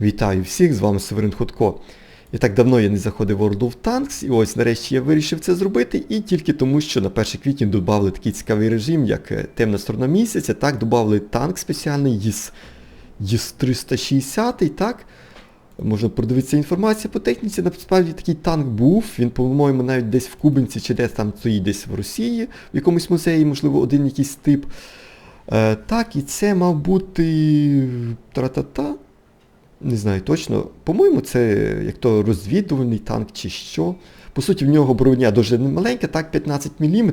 Вітаю всіх, з вами Северин Ходко. І так давно я не заходив в World of Tanks, і ось нарешті я вирішив це зробити, і тільки тому, що на 1 квітня додали такий цікавий режим, як е, темна сторона місяця, так, додали танк спеціальний ЄС, ЄС 360, так. Можна продивитися інформацію по техніці, насправді такий танк був, він, по-моєму, навіть десь в Кубинці чи десь там стоїть десь в Росії, в якомусь музеї, можливо, один якийсь тип. Е, так, і це мав бути тра-та-та. Не знаю точно. По-моєму, це як то розвідувальний танк чи що. По суті, в нього броня дуже маленька, так, 15 мм.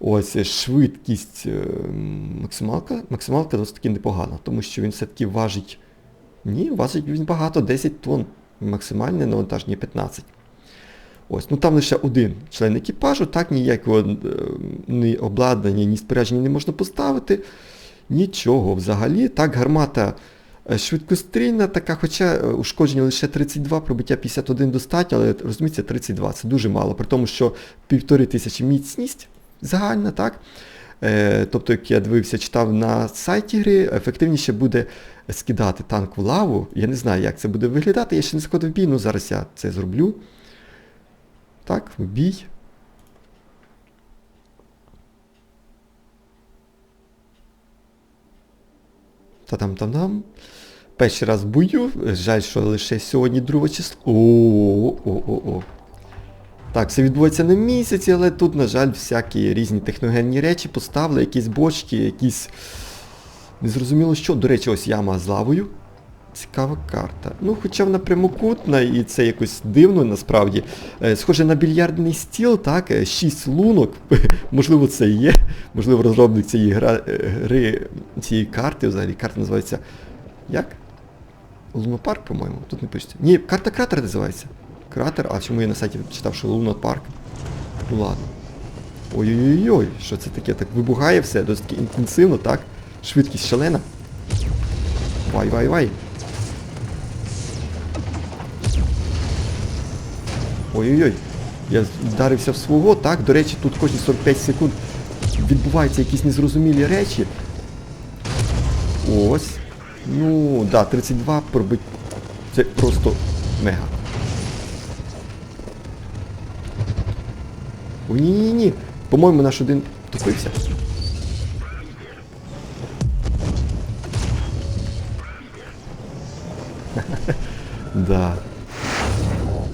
Ось е, швидкість е, максималка. Максималка досить таки непогана, тому що він все-таки важить. Ні, важить він багато, 10 тонн. Максимальне навантаження 15. Ось, ну там лише один член екіпажу, так ніякого е, ні обладнання, ні спорядження не можна поставити. Нічого взагалі. Так, гармата швидкострільна, така, хоча е, ушкодження лише 32, пробиття 51 достатньо, але розумієте, 32 це дуже мало. При тому, що півтори тисячі міцність загальна, так? Е, тобто, як я дивився, читав на сайті гри, ефективніше буде скидати танк в лаву. Я не знаю, як це буде виглядати. Я ще не сходив бій, ну зараз я це зроблю. Так, в бій. Та-дам-там-дам. Перший раз в бою. Жаль, що лише сьогодні друге число. О-о-о-о-о. Так, все відбувається на місяці, але тут, на жаль, всякі різні техногенні речі поставили, якісь бочки, якісь. Незрозуміло що. До речі, ось яма з лавою. Цікава карта. Ну, хоча вона прямокутна і це якось дивно насправді. Е, схоже на більярдний стіл, так, е, шість лунок. Можливо, це є. Можливо, розробник цієї е, гри, цієї карти, взагалі карта називається. Як? Лунопарк, по-моєму. Тут не пишеться. Ні, карта кратер називається. Кратер, а чому я на сайті читав, що Лунопарк? Ну ладно. Ой-ой-ой, що це таке? Так вибухає все, досить інтенсивно, так? Швидкість шалена. Вай-вай-вай. Ой-ой-ой. Я вдарився в свого, так, до речі, тут кожні 45 секунд відбуваються якісь незрозумілі речі. Ось. Ну, да, 32 пробить. Це просто мега. Ой, ні-ні-ні. По-моєму, наш один тупився. Да.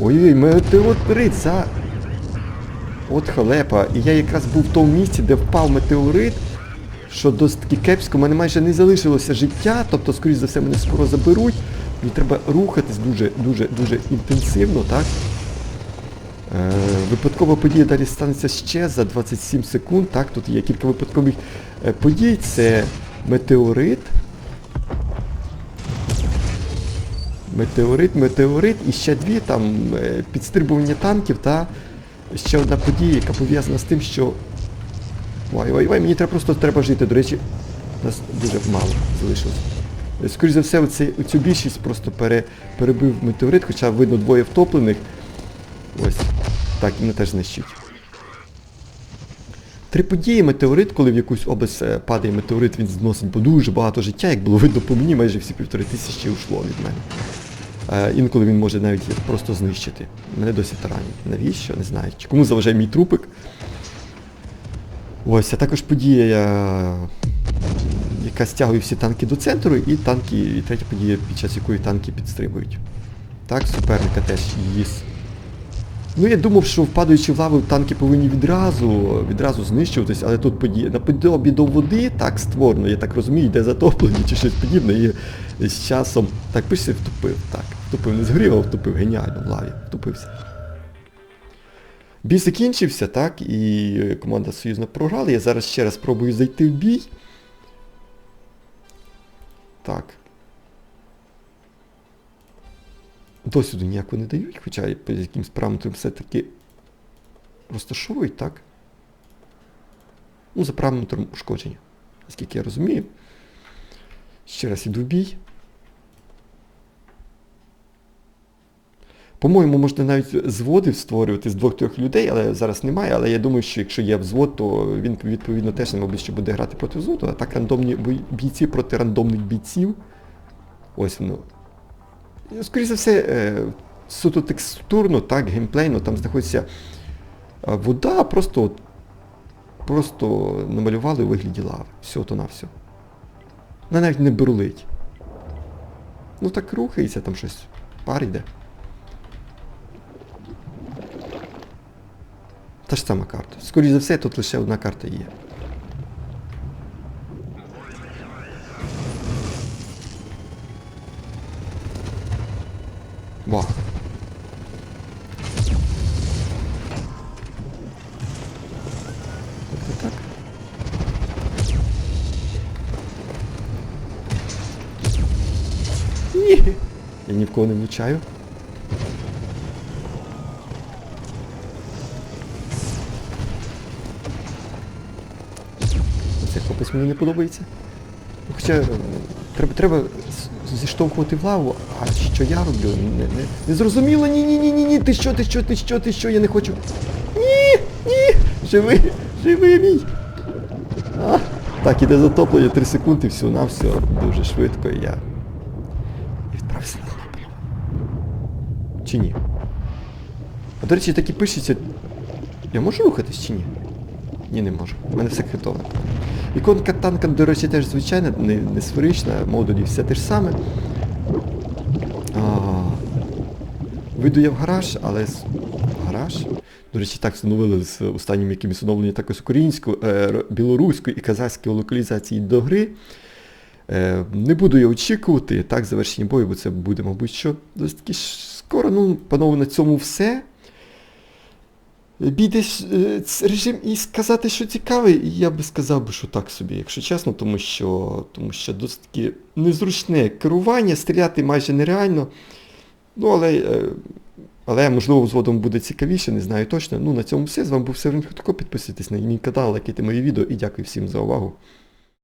Ой-ой, метеорит, за... От халепа. І я якраз був в тому місці, де впав метеорит, що досить таки кепсько, У мене майже не залишилося життя, тобто, скоріш за все, мене скоро заберуть. Мені треба рухатись дуже, дуже, дуже інтенсивно, так? Е, випадкова подія далі станеться ще за 27 секунд. Так, тут є кілька випадкових е, подій. Це метеорит. Метеорит, метеорит і ще дві там е, підстрибування танків та ще одна подія, яка пов'язана з тим, що... Вай, вай, вай, мені треба просто треба жити. До речі, нас дуже мало залишилось. Е, Скоріше за все, оцей, оцю більшість просто пере, перебив метеорит, хоча видно двоє втоплених. Ось. Так, і мене теж знищить. Три події метеорит, коли в якусь область е, падає метеорит, він зносить бо дуже багато життя, як було видно по мені, майже всі півтори тисячі ушло від мене. Е, інколи він може навіть просто знищити. Мене досі таранять. Навіщо? Не знаю. Чи кому заважає мій трупик? Ось, а також подія, яка стягує всі танки до центру, і танки, і третя подія, під час якої танки підстрибують. Так, суперника теж їс. Ну я думав, що впадаючи в лаву, танки повинні відразу відразу знищуватись, але тут подія. На подобі до води так створено, я так розумію, йде затоплення чи щось подібне, і з часом... Так, пиши, втопив, так. Втопив, не згорів, а втопив, геніально в лаві, втопився. Бій закінчився, так, і команда союзна програла. Я зараз ще раз спробую зайти в бій. Так. Досвіду ніякого не дають, хоча по якимсь параметрам все-таки розташовують, так? Ну, за параметром ушкодження, наскільки я розумію. Ще раз іду в бій. По-моєму, можна навіть зводи створювати з двох-трьох людей, але зараз немає. Але я думаю, що якщо є взвод, то він відповідно теж, мабуть, що буде грати проти взводу. А так рандомні бійці проти рандомних бійців. Ось воно. скоріше за все, е, суто текстурно, так, геймплейно, там знаходиться е, вода, просто, просто намалювали у вигляді лави. Все, то на все. Вона навіть не бурлить. Ну так рухається, там щось. Пар йде. Та ж сама карта. Скоріше за все, тут лише одна карта є. Вау. Так, так, так. Ні. Я ні в кого не влучаю. Хлопець мені не подобається. Хоча е, треба, треба зіштовхувати в лаву, а що я роблю? Не, не, не зрозуміло, ні, ні, ти що, ти що, ти що, ти що, я не хочу. Ні, ні, живи, живи мій. А, так, іде затоплення 3 секунди, все на все, дуже швидко і я. І відправився на лапу. Чи ні? А до речі, так і пишеться. Я можу рухатись чи ні? Ні, не можу. У мене все критовано. Іконка танка, до речі, теж звичайна, не, не сферична, модулі все те ж саме. А, вийду я в гараж, але гараж. До речі, так встановили з останнім якимось оновленням також українською, е, білоруською і казахською локалізації до гри. Е, не буду я очікувати так завершення бою, бо це буде, мабуть, що досить скоро. Ну, панове, на цьому все. Бійде ж, е, режим і сказати, що цікавий, я би сказав би, що так собі, якщо чесно, тому що, тому що досить таки незручне керування, стріляти майже нереально. Ну, але, е, але можливо, згодом буде цікавіше, не знаю точно. Ну, на цьому все. З вами був Северин Хутко. Підписуйтесь на мій канал, лайкайте мої відео і дякую всім за увагу.